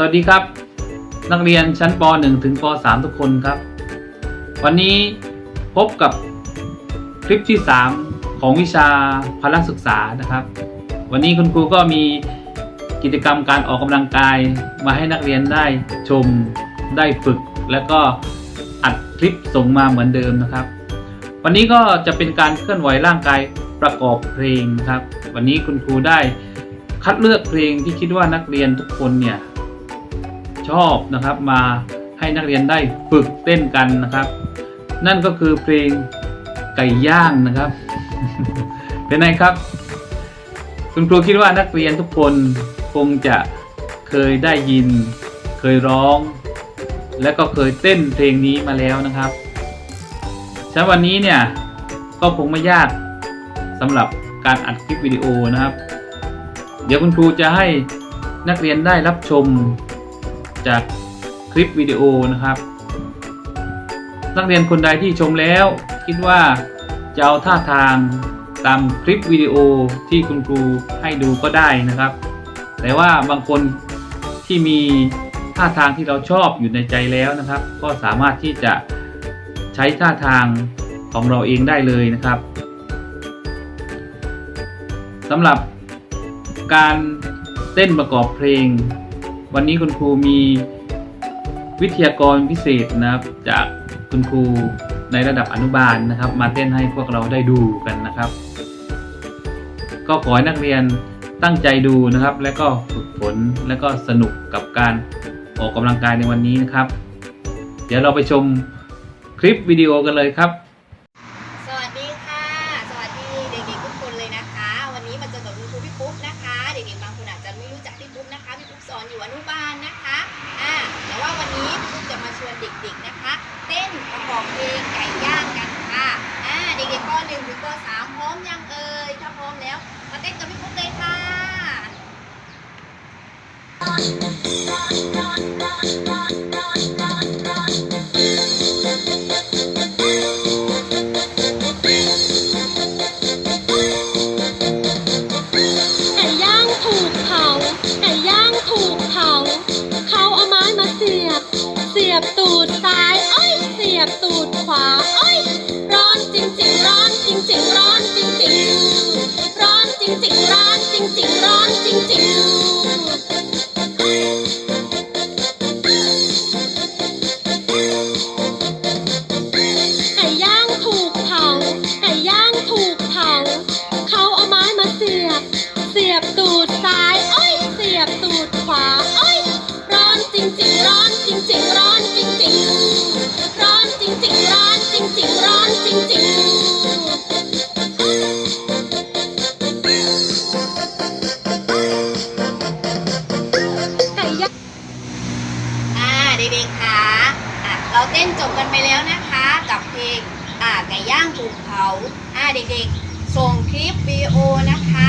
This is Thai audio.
สวัสดีครับ นักเรียนชั้นป .1 ถึงป .3 ทุกคนครับ วันนี้พบกับคลิปที่ 3 ของวิชาพละศึกษานะครับ วันนี้คุณครูก็มีกิจกรรมการออกกำลังกายมาให้นักเรียนได้ชมได้ฝึก และก็อัดคลิปส่งมาเหมือนเดิมนะครับ วันนี้ก็จะเป็นการเคลื่อนไหวร่างกายประกอบเพลงนะครับ วันนี้คุณครูได้คัดเลือกเพลงที่คิดว่านักเรียนทุกคนเนี่ย ชอบนะครับ มาให้นักเรียนได้ฝึกเต้นกันนะครับ นั่นก็คือเพลงไก่ย่างนะครับ เป็นไงครับ คุณครูคิดว่านักเรียนทุกคนคงจะเคยได้ยิน เคยร้อง และก็เคยเต้นเพลงนี้มาแล้วนะครับฉะนั้นวันนี้เนี่ยก็คงไม่ยากสำหรับการอัดคลิปวิดีโอนะครับ เดี๋ยวคุณครูจะให้นักเรียนได้รับชม จากคลิปวิดีโอนะครับ นักเรียนคนใดที่ชมแล้ว คิดว่าจะเอาท่าทางตามคลิปวิดีโอที่คุณครูให้ดูก็ได้นะครับ แต่ว่าบางคนที่มีท่าทางที่เราชอบอยู่ในใจแล้วนะครับ ก็สามารถที่จะใช้ท่าทางของเราเองได้เลยนะครับสำหรับการเต้นประกอบเพลง วันนี้คุณครูมีวิทยากรพิเศษนะครับ จากคุณครูในระดับอนุบาลนะครับ มาเต้นให้พวกเราได้ดูกันนะครับ ก็ขอให้นักเรียนตั้งใจดูนะครับ และก็ฝึกฝนและก็สนุกกับการออกกำลังกายในวันนี้นะครับ เดี๋ยวเราไปชมคลิปวิดีโอกันเลยครับสวัสดีค่ะ สวัสดีเด็กๆทุกคนเลยนะคะ วันนี้มาเจอกับคุณครูพี่ปุ๊บนะคะ เด็กๆบางคนอาจจะไม่รู้จักพี่ปุ๊บนะคะพี่ปุ๊บ อนุบาลนะคะอ่าแต่ว่าวันนี้พี่ปุ๊บจะมาชวนเด็กๆนะคะ เต้นประกอบเพลงไก่ย่างกันค่ะอ่าเด็กๆป .1 ถึงป .3 พร้อมยังเอ่ยถ้าพร้อมแล้วมาเต้นกับพี่พุกเลยค่ะไยเสียบตูดขวาอ้อยร้อนจริงจริงๆร้อนจริงจริงๆร้อนจริงจริงๆร้อนจริงจริงๆร้อนจริงจริงๆร้อนจริงจริงๆไก่ย่างอ่าเด็กๆค่ะอะเราเต้นจบกันไปแล้วนะคะ กับเพลงอ่าไก่ย่างถูกเผาอ่าเด็กๆ ส่งคลิปวิดีโอนะคะ